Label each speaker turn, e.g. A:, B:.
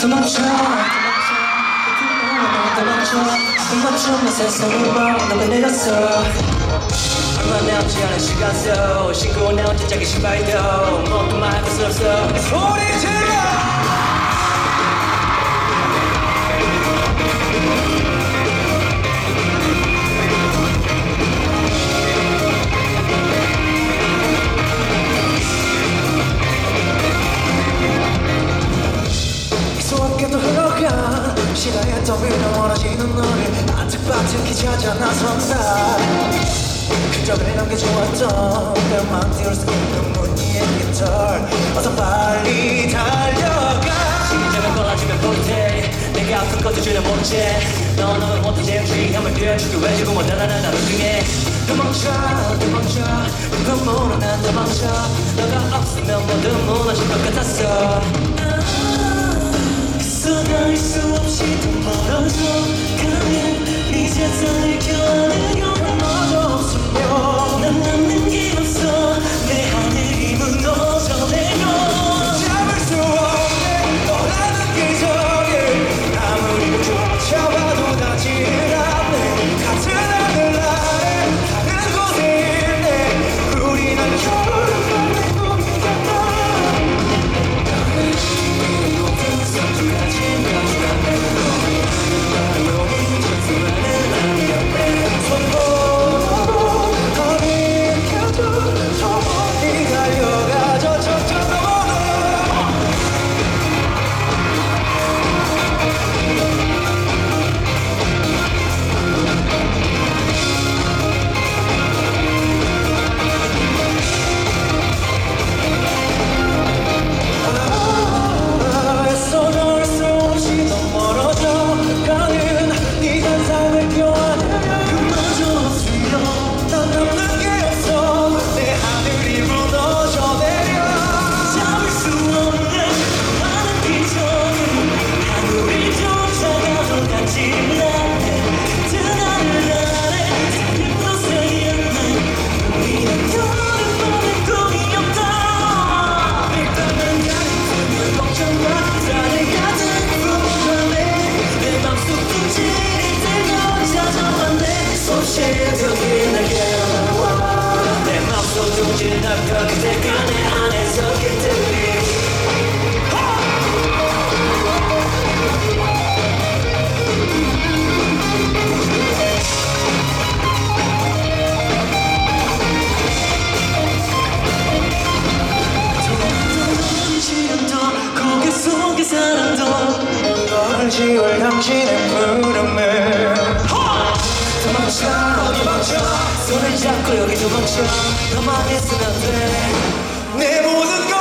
A: 도망쳐. 도망쳐. 도망쳐. 내 세상을 너가 내렸어 얼마 남지 않은 시간 속 신고 나온 진작의 신발도. 모두 말할 수 없어. 소리 질 시간의 더위로 멀어지는 너를 바짝바짝히 찾아 나선다 흔적을 남겨주었던 뼈만 띄울 수 있는 무늬의 깃털 어서 빨리 달려가 심장을 꺼라지면 못해 내가 아픈 것도 전혀 못해 넌 너무 못한 재우치함을 뛰어주기 왜 자꾸 못하나 나를 중에 도망쳐 도망쳐 그건 난 도망쳐 너가 없으면 모두 무너질 것 같았어 실벽이 날 깨어나와 내 맘속 둥지를 널 그대가 내 안에서 깃들이 지금도 고개 속의 사랑도 널 지울 당신의 부름을 도망쳐 어, 거기 멈춰 손을 잡고 여기 도망쳐. 너만 있으면 돼내 모든